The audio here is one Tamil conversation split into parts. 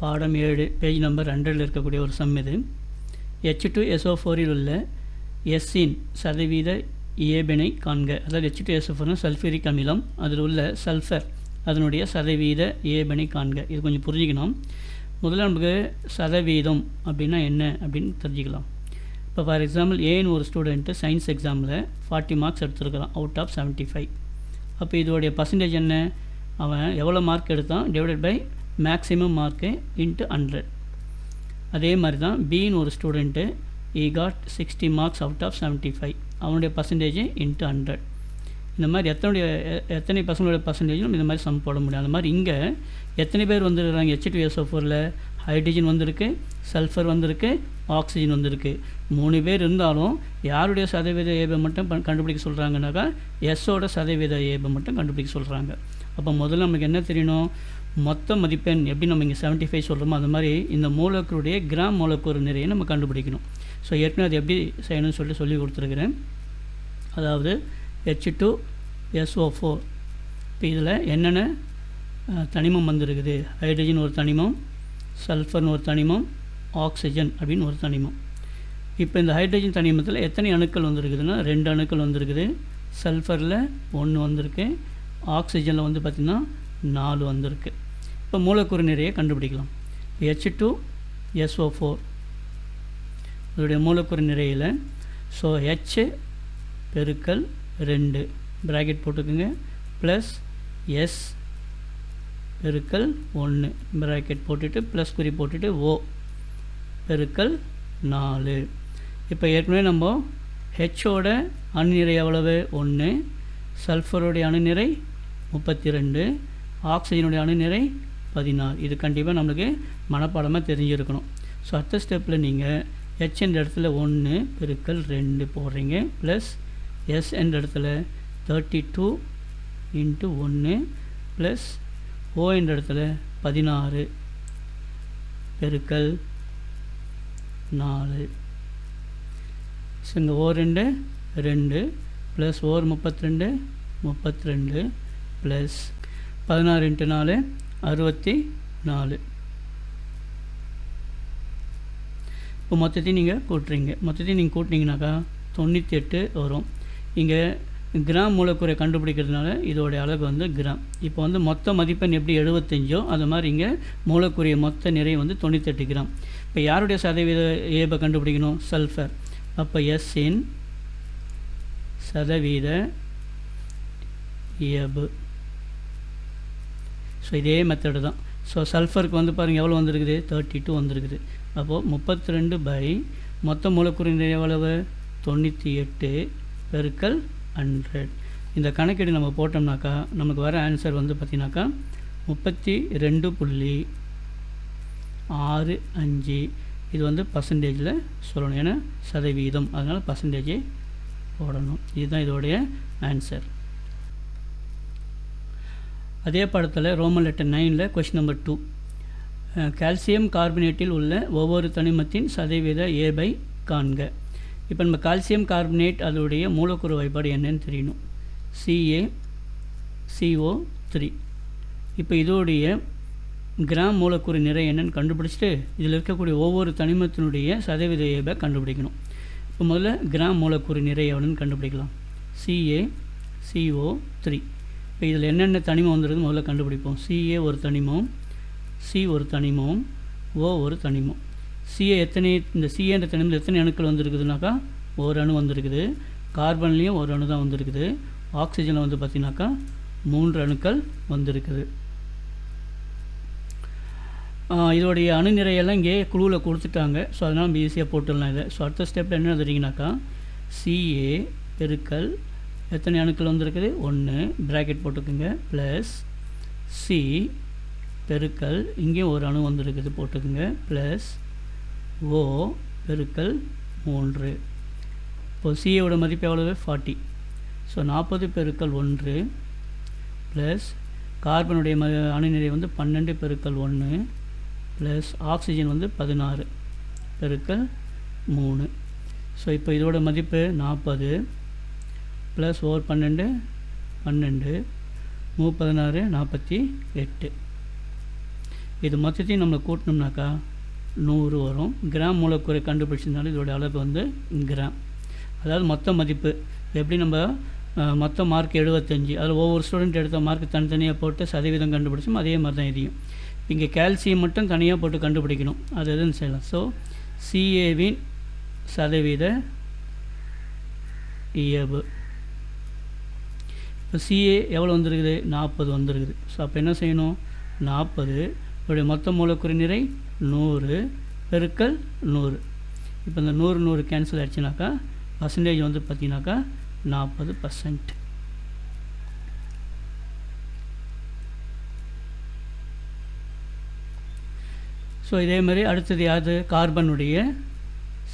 பாடம் ஏழு பேஜ் நம்பர் ஹண்ட்ரடில் இருக்கக்கூடிய ஒரு சம் இது. ஹெச் டு எஸ்ஓ ஃபோரில் உள்ள எஸ்ஸின் சதவீத இயேபினை காண்க. அதாவது ஹெச் டு எஸ்ஓ ஃபோர்னா சல்ஃபூரிக் அமிலம் அதில் உள்ள சல்ஃபர் அதனுடைய சதவீத இயேபினை காண்க. இது கொஞ்சம் புரிஞ்சுக்கணும். முதல்ல நமக்கு சதவீதம் அப்படின்னா என்ன அப்படின்னு தெரிஞ்சுக்கலாம். இப்போ ஃபார் எக்ஸாம்பிள் ஏன்னு ஒரு ஸ்டூடெண்ட்டு சயின்ஸ் எக்ஸாமில் ஃபார்ட்டி மார்க்ஸ் எடுத்துருக்கிறான் அவுட் ஆஃப் செவன்ட்டி ஃபைவ் அப்போ இதோடைய பர்சன்டேஜ் என்ன? அவன் எவ்வளோ மார்க் எடுத்தான்? Divided by maximum mark into hundred அதே மாதிரி தான் பின்னு ஒரு student E got sixty marks out of seventy five அவனுடைய பர்சன்டேஜ் இன்ட்டு ஹண்ட்ரட் இந்த மாதிரி எத்தனுடைய எத்தனை பசங்களுடைய பர்சன்டேஜும் இந்த மாதிரி சம் போட முடியும். அந்த மாதிரி இங்கே எத்தனை பேர் வந்துருக்குறாங்க? ஹெச் டூ எஸ்ஓ ஃபோரில் ஹைட்ரஜன் வந்திருக்கு சல்ஃபர் வந்திருக்கு ஆக்சிஜன் வந்திருக்கு. மூணு பேர் இருந்தாலும் யாருடைய சதவீத ஏபை மட்டும் கண்டுபிடிக்க சொல்கிறாங்கனாக்கா எஸ்ஸோட சதவீத ஏபை மட்டும் கண்டுபிடிக்க சொல்கிறாங்க அப்போ முதல்ல நமக்கு என்ன தெரியணும்? மொத்த மதிப்பெண் எப்படி நம்ம இங்கே செவன்ட்டி ஃபைவ் சொல்கிறோமோ அந்த மாதிரி இந்த மூலக்கூறுடைய கிராம் மூலக்கூறு நிறைய நம்ம கண்டுபிடிக்கணும். ஸோ ஏற்கனவே அது எப்படி செய்யணும்னு சொல்லிட்டு சொல்லி கொடுத்துருக்குறேன். அதாவது ஹெச் டூ எஸ்ஓ ஃபோர் இப்போ இதில் என்னென்ன தனிமம் வந்திருக்குது? ஹைட்ரஜன் ஒரு தனிமம் சல்ஃபர்னு ஒரு தனிமம் ஆக்சிஜன் அப்படின்னு ஒரு தனிமம். இப்போ இந்த ஹைட்ரஜன் தனிமத்தில் எத்தனை அணுக்கள் வந்திருக்குதுன்னா ரெண்டு அணுக்கள் வந்திருக்குது. சல்ஃபரில் ஒன்று வந்திருக்கு. ஆக்சிஜனில் வந்து பார்த்திங்கன்னா நாலு வந்திருக்கு. இப்போ மூலக்கூறு நிறைய கண்டுபிடிக்கலாம். ஹெச் டூ எஸ்ஓ ஃபோர் இதோடைய மூலக்கூறு நிறையில் ஸோ ஹெச் பெருக்கல் ரெண்டு. ப்ராக்கெட் போட்டுக்கோங்க. ப்ளஸ் எஸ் பெருக்கல் ஒன்று ப்ராக்கெட் போட்டுட்டு ப்ளஸ் குறி போட்டுட்டு ஓ பெருக்கல் நாலு. இப்போ ஏற்கனவே நம்ம ஹெச்சோட அணுநிறை எவ்வளவு? ஒன்று சல்ஃபருடைய அணுநிறை முப்பத்தி ரெண்டு. ஆக்சிஜனுடைய அணுநிறை பதினாறு. இது கண்டிப்பாக நம்மளுக்கு மனப்பாடமாக தெரிஞ்சிருக்கணும். ஸோ அடுத்த ஸ்டெப்பில் நீங்கள் ஹெச் என்ற இடத்துல ஒன்று பெருக்கல் ரெண்டு போடுறீங்க. ப்ளஸ் எஸ் என்ற இடத்துல தேர்ட்டி டூ இன்ட்டு ஒன்று ப்ளஸ் ஓ என்ற இடத்துல பதினாறு. பெருக்கல் நாலு. ஸோ இங்கே ஓ ரெண்டு ரெண்டு. ப்ளஸ் ஓர் முப்பத்தி ரெண்டு முப்பத்தி ரெண்டு. ப்ளஸ் பதினாறு இன்ட்டு நாலு அறுபத்தி நாலு. இப்போ மொத்தத்தையும் நீங்கள் கூட்டுறீங்க. மொத்தத்தையும் நீங்கள் கூட்டினீங்கனாக்கா தொண்ணூற்றி எட்டு வரும். இங்கே கிராம் மூலக்கூறை கண்டுபிடிக்கிறதுனால இதோடைய அளவு வந்து கிராம். இப்போ வந்து மொத்த மதிப்பெண் எப்படி எழுபத்தஞ்சோ அது மாதிரி இங்கே மூலக்கூறிய மொத்த நிறை வந்து தொண்ணூத்தெட்டு கிராம். இப்போ யாருடைய சதவீத ஏபை கண்டுபிடிக்கணும்? சல்ஃபர் அப்போ எஸ் இன் சதவீத ஏபு ஸோ இதே மெத்தடு தான். ஸோ சல்ஃபருக்கு வந்து பாருங்கள் எவ்வளோ வந்திருக்குது? தேர்ட்டி டூ வந்திருக்குது. அப்போது முப்பத்தி ரெண்டு பை மொத்த மூலக்கூறின் எவ்வளவு? தொண்ணூற்றி எட்டு பெருக்கல் ஹண்ட்ரட் இந்த கணக்கீடு நம்ம போட்டோம்னாக்கா நமக்கு வர ஆன்சர் வந்து பார்த்திங்கனாக்கா முப்பத்தி ரெண்டு புள்ளி ஆறு அஞ்சு. இது வந்து பர்சன்டேஜில் சொல்லணும். ஏன்னா சதவீதம். அதனால் பர்சன்டேஜே போடணும். இதுதான் இதோடைய ஆன்சர் அதே படத்தில் ரோமன் லெட்டர் நைனில் கொஷின் நம்பர் டூ கால்சியம் கார்பனேட்டில் உள்ள ஒவ்வொரு தனிமத்தின் சதவீத ஏபை காண்க. இப்போ நம்ம கால்சியம் கார்பனேட் அதோடைய மூலக்கூறு வாய்ப்பாடு என்னன்னு தெரியணும். சிஏ சிஓ த்ரீ இப்போ இதோடைய கிராம் மூலக்கூறு நிறை என்னன்னு கண்டுபிடிச்சிட்டு இதில் இருக்கக்கூடிய ஒவ்வொரு தனிமத்தினுடைய சதவீத ஏபை கண்டுபிடிக்கணும். இப்போ முதல்ல கிராம் மூலக்கூறு நிறை எவ்வளோன்னு கண்டுபிடிக்கலாம். சிஏ சிஓ த்ரீ இப்போ இதில் என்னென்ன தனிமம் வந்துருது முதல்ல கண்டுபிடிப்போம். சிஏ ஒரு தனிமம் சி ஒரு தனிமம் ஓ ஒரு தனிமம். சிஏ எத்தனை இந்த சிஏன்ற தனிமத்தில் எத்தனை அணுக்கள் வந்திருக்குதுனாக்கா ஒரு அணு வந்திருக்குது. கார்பன்லேயும் ஒரு அணு தான் வந்திருக்குது. ஆக்சிஜனில் வந்து பார்த்திங்கனாக்கா மூன்று அணுக்கள் வந்திருக்குது. இதோடைய அணு நிறையெல்லாம் இங்கே குழுவில் கொடுத்துட்டாங்க. ஸோ அதனால் நம்ம ஈஸியாக போட்டுடலாம் இதை. ஸோ அடுத்த ஸ்டெப்பில் என்ன தெரியுங்கனாக்கா சிஏ பெருக்கல் எத்தனை அணுக்கள் வந்திருக்குது? ஒன்று ப்ராக்கெட் போட்டுக்குங்க. ப்ளஸ் சி பெருக்கல். இங்கேயும் ஒரு அணு வந்திருக்குது போட்டுக்குங்க. ப்ளஸ் ஓ பெருக்கல் மூன்று. இப்போ சியோட மதிப்பு எவ்வளவு? ஃபார்ட்டி ஸோ நாற்பது பெருக்கல் ஒன்று. ப்ளஸ் கார்பனுடைய ம அணுநிறை வந்து பன்னெண்டு பெருக்கல் ஒன்று ப்ளஸ் ஆக்சிஜன் வந்து பதினாறு பெருக்கல் மூணு. ஸோ இப்போ இதோட மதிப்பு நாற்பது. ப்ளஸ் ஓர் பன்னெண்டு பன்னெண்டு மூ பதினாறு நாற்பத்தி எட்டு. இது மொத்தத்தையும் நம்ம கூட்டினோம்னாக்கா நூறு வரும். கிராம் மூலக்கூறை கண்டுபிடிச்சிருந்தாலும் இதோட அளவு வந்து கிராம் அதாவது மொத்த மதிப்பு. எப்படி நம்ம மொத்த மார்க் எழுபத்தஞ்சு அதில் ஒவ்வொரு ஸ்டூடெண்ட் எடுத்த மார்க் தனித்தனியாக போட்டு சதவீதம் கண்டுபிடிச்சோம் அதே மாதிரி தான் இதையும். இங்கே கால்சியம் மட்டும் தனியாக போட்டு கண்டுபிடிக்கணும். அது எதுன்னு செய்யலாம். ஸோ சிஏவின் சதவீத இயல்பு. இப்போ சிஏ எவ்வளோ வந்திருக்குது? நாற்பது வந்திருக்குது. ஸோ அப்போ என்ன செய்யணும்? நாற்பது. இதோடைய மொத்த மூலக்கூறு நிறை நூறு பெருக்கல் நூறு. இப்போ இந்த நூறு நூறு கேன்சல் ஆயிடுச்சுனாக்கா பர்சன்டேஜ் வந்து பார்த்தீங்கன்னாக்கா நாற்பது பர்சன்ட் ஸோ இதே மாதிரி அடுத்தது யாது கார்பனுடைய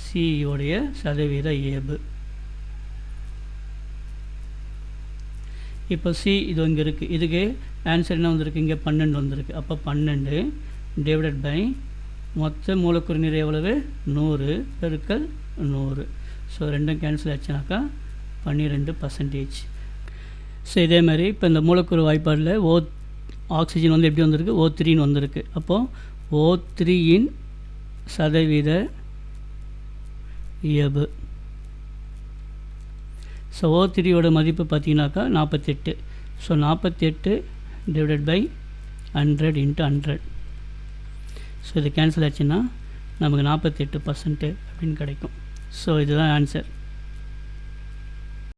சியோடைய சதவீத இயல்பு. இப்போ சி இது இங்கே இருக்குது இதுக்கு ஆன்சர் என்ன வந்திருக்கு? இங்கே பன்னெண்டு வந்திருக்கு. அப்போ பன்னெண்டு டிவைடட் பை மொத்த மூலக்கூறு நிறை எவ்வளவு? நூறு பெருக்கல் நூறு. ஸோ ரெண்டும் கேன்சல் ஆச்சுனாக்கா பன்னிரெண்டு பர்சன்டேஜ் ஸோ இதே மாதிரி இப்போ இந்த மூலக்கூறு வாய்ப்பாடில் ஓ ஆக்சிஜன் வந்து எப்படி வந்திருக்கு? ஓ த்ரீன்னு வந்திருக்கு. அப்போது ஓ த்ரீயின் சதவீத இயல்பு. ஸோ ஓ த்ரீயோட மதிப்பு பார்த்தீங்கன்னாக்கா நாற்பத்தெட்டு. ஸோ நாற்பத்தெட்டு divided by hundred into hundred so இது கேன்சல் ஆச்சுன்னா நமக்கு நாற்பத்தெட்டு பர்சன்ட்டு அப்படின்னு கிடைக்கும். ஸோ இதுதான் ஆன்சர்